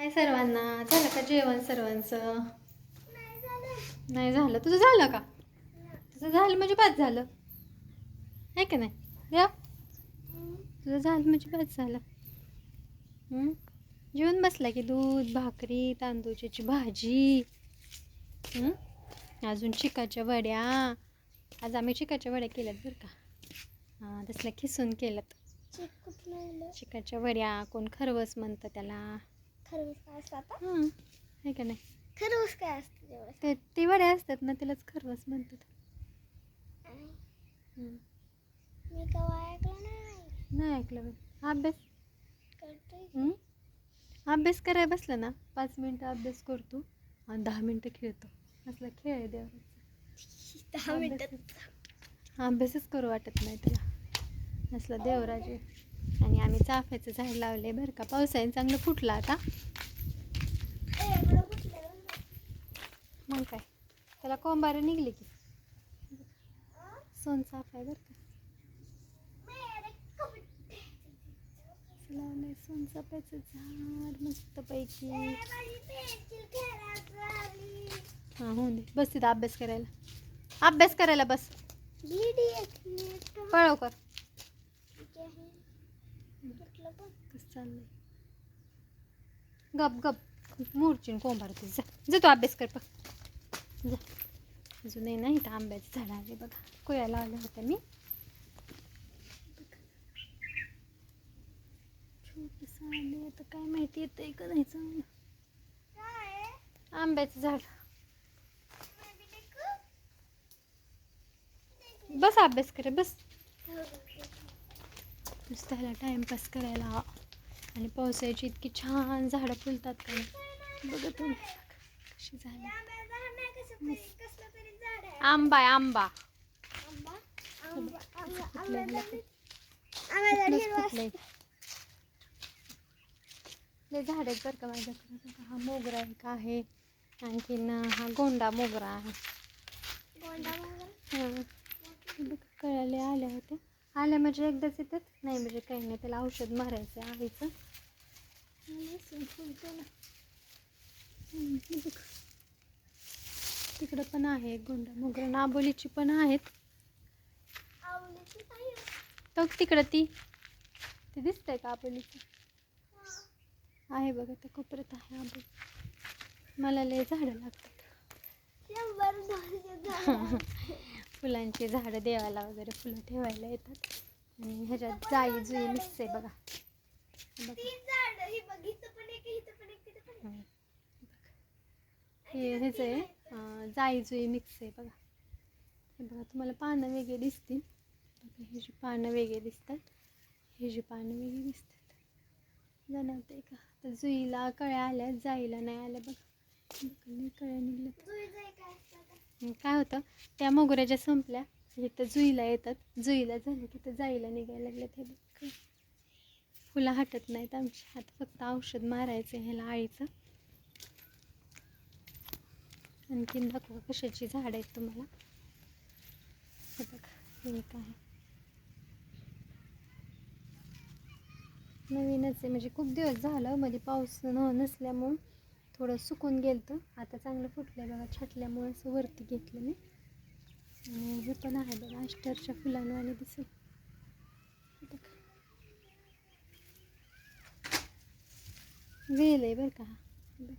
हाय सर्वांना? झालं का जेवण सर्वांचं? नाही झालं. तुझं झालं का? तुझं झालं म्हणजे बाद झालं. आहे का नाही? या तुझं झालं म्हणजे बाद झालं? जेवण बसला की दूध भाकरी तांदूळची भाजी? अजून चिकाच्या वड्या. आज आम्ही चिकाच्या वड्या केल्यात बरं का. हां तसल्या खिसून केल्यात. चिकाच्या वड्या कोण खरवस म्हणतं त्याला. खरवस काय असतं आता? हां आहे का नाही? खरवस काय असतं ते ते वड्या असतात ना त्यालाच खरवस म्हणतात. हं. मी कवा ऐकलं नाही. नाही ऐकलं बाई. अभ्यास? करतोय हं? अभ्यास करायला बसला ना पाच मिनटं अभ्यास करतो आणि दहा मिनटं खेळतो. असला खेळ आहे देवराचा दहा मिनिटात अभ्यासच करू वाटत नाही त्याला असला देवराज. आणि आम्ही चाफ्याचं झाड लावले बरं का. पावसाने चांगलं फुटलं आता. मग काय? त्याला कोंबारं निघले की. सोन चाफ आहे बरं का. लावलंय सोन चाफ्याचं झाड मस्तपैकी. हां होऊन दे. बस तिथं अभ्यास करायला. अभ्यास करायला बस. पळव कर. कसं चाललंय? गप गप. मूर्चीन कोंभारते जा जा तू अभ्यास कर बघ जा. अजूनही नाही तर आंब्याचं झाड आले बघा. कोयाला आलं होतं मी. छोटस आले आता काय माहिती येतंय का नाही चांगलं आंब्याचं झाड. बस अभ्यास कर बस. नुसतं ह्याला टाइमपास करायला आणि पावसाळ्याची इतकी छान झाडं फुलतात का नाही बघा तुम्ही. कशी झाली आंबा आहे आंबा झाड आहेत बरं का माझ्याकडे. हा मोगरा एक आहे. आणखीन हा गोंडा मोगरा आहे. कळाले आल्या होत्या. आल्या म्हणजे एकदाच येतात. नाही म्हणजे काही नाही त्याला औषध मारायचं आहे आईचं आणि असं फुलतं ना. हम्म, बघ. तिकडं पण आहे गोंडा. मोगरा नाबोलीची पण आहेत. बघ तिकडं ती. ती दिसतंय का आबोलीचं? आहे बघा त्या कोपऱ्यात आहे आबोली. मला लय झाडं लागतात. फुलांची झाडं देवाला वगैरे फुलं ठेवायला येतात. आणि ह्याच्यात जाई जुई मिक्स आहे बघा. हे बघा. हे ह्याचं आहे जाई जुई मिक्स आहे बघा. हे बघा तुम्हाला पानं वेगळे दिसतील. बघा हे जी पानं वेगळे दिसतात. हे जी पानं वेगळी दिसतात. जाणवते का? तर जुईला कळ्या आल्या जाईला नाही आल्या बघा. कळ्या निघल्यात. मग काय होतं त्या मोगऱ्या ज्या संपल्या. इथं जुईला येतात. जुईला झालं की तर जाईला निघायला लागल्यात हे बघ. फुलं हटत नाहीत आमची आता फक्त औषध मारायचं ह्याला आळीचं. आणखीन दाखवा कशाची झाड आहेत तुम्हाला. हे बघा एक आहे. नवीनच आहे. म्हणजे खूप दिवस झालं मध्ये पाऊस न नसल्यामुळं. थोडं सुकून गेलं आता चांगलं फुटलं आहे बघा छाटल्यामुळे असं वरती घेतलं मी. आणि हे पण आहे बघा अष्टरच्या फुलांवाले दिसत. वेल आहे बरं का. हा. बघा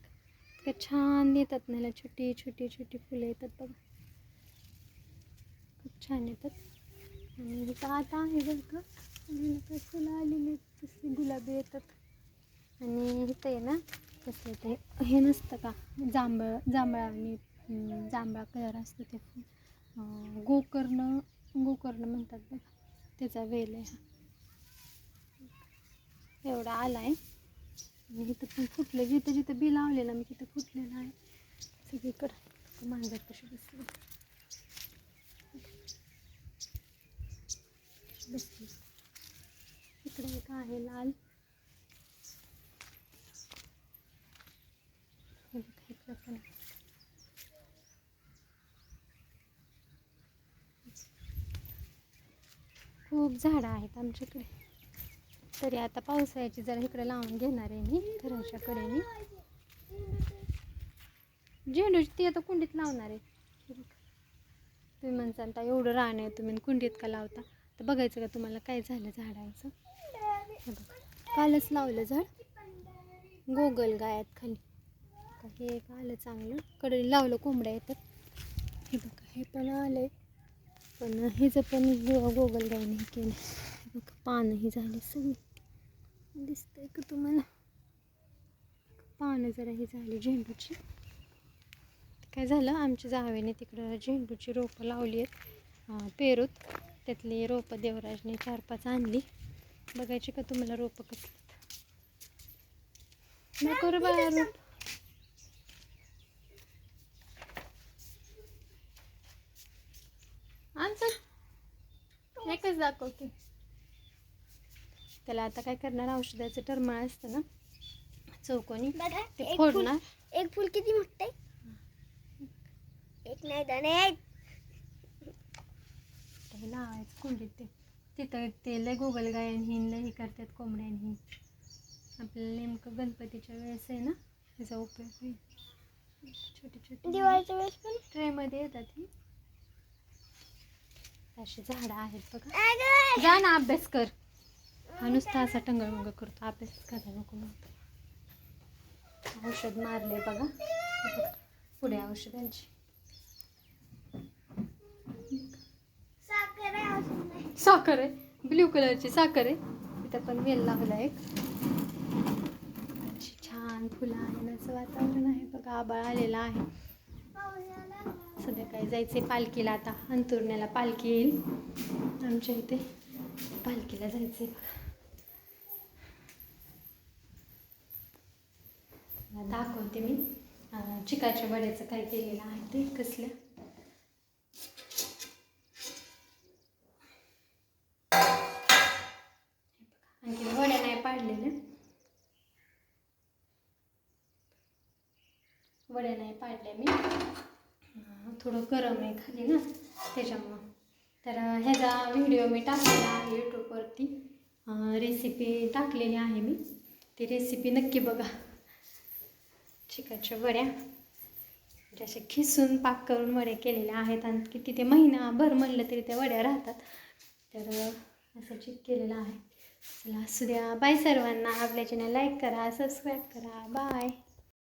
इतकं छान येतात ना छोटी छोटी छोटी फुलं येतात बघा. खूप छान येतात. आणि इथं आता आहे बरं का. फुलं आलेली आहेत तसे गुलाबी येतात. आणि इथं आहे ना कसं ते हे नसतं का? जांभळ जांभळा आणि जांभळा कलर असतो ते. गोकर्ण गोकर्ण म्हणतात बघा. त्याचा वेल आहे हा. एवढा आला आहे. आणि इथं पण फुटलं. जिथं जिथं बी लावलेलं मी तिथं फुटलेलं आहे. सगळीकडं. मांजर कशी बसली? बसली. इकडे एक आहे लाल हे बघा इकडं पण आहे. खूप झाडं आहेत आमच्याकडे. तरी आता पावसाळ्याची जरा इकडे लावून घेणार आहे मी घराच्या कडेने. झेंडूची ती आता कुंडीत लावणार आहे. तुम्ही म्हणता आता एवढं रान आहे तुम्ही कुंडीत का लावता? तर बघायचं का तुम्हाला काय झालं झाडांचं? बघ. कालच लावलं झाड. गोगल गायात खाली. हे आलं चांगलं. कडे लावलं कोंबड्या येतात. हे बघा हे पण आलं आहे पण हिचं पण गोगल गायने हे केलं. बघ बघा पानं ही झाली सगळी. दिसतंय का तुम्हाला? पानं जरा ही झाली झेंडूची. काय झालं? आमच्या जावेने तिकडं झेंडूची रोपं लावली आहेत. पेरूत. त्यातली रोपं देवराजने चार पाच आणली. बघायची का तुम्हाला रोपं कसली नको बा रोप आमचं एकच दाखव की त्याला आता काय करणार? औषधाचं टरमळ असतं ना? चौकोनी. ते एक फोडणार. फुल एक फुल किती मोठं एक नाही दोन ते लावायचं कुंडीत ते. तिथं ते लय गोगल गायन हिन लय हे करतात कोंबड्यान हिन आपल्याला नेमकं गणपतीच्या वेळेस आहे ना? त्याचा उपयोग होईल. छोटे छोटे दिवाळीच्या वेळेस पण? ट्रेमध्ये येतात ही. अशी झाडं आहेत बघा! जा ना अभ्यास कर. हा नुसता असा टंगळमंग करतो. अभ्यास करायला नको म्हणतो औषध मारले बघा. पुढे औषधांची साखर आहे ब्ल्यू कलरची साखर आहे. इथं पण वेल लावला एक छान फुलं आहे. असं वातावरण आहे. बघा आबाळ आलेला आहे. संध्याकाळी जायचे पालखीला आता. अंतुरण्याला पालखी येईल. आमच्या इथे पालखीला जायचे दाखवते मी. चिकाच्या वड्याचं काय केलेलं आहे ते कसल्या आणखी वड्या नाही पाडलेल्या. वड्या नाही पाडल्या मी. थोडं गरम आहे खाली ना त्याच्यामुळं. तर ह्याचा व्हिडिओ मी टाकलेला आहे यूट्यूबवरती रेसिपी टाकलेली आहे मी. ती रेसिपी नक्की बघा. चिकनच्या वड्या. म्हणजे असे खिसून पाक करून वड्या केलेल्या आहेत आणि किती ते महिनाभर म्हणलं तरी त्या वड्या राहतात. तर असं चिक केलेलं आहे. चला असू द्या. बाय सर्वांना. आपल्या चॅनल लाईक करा सबस्क्राईब करा. बाय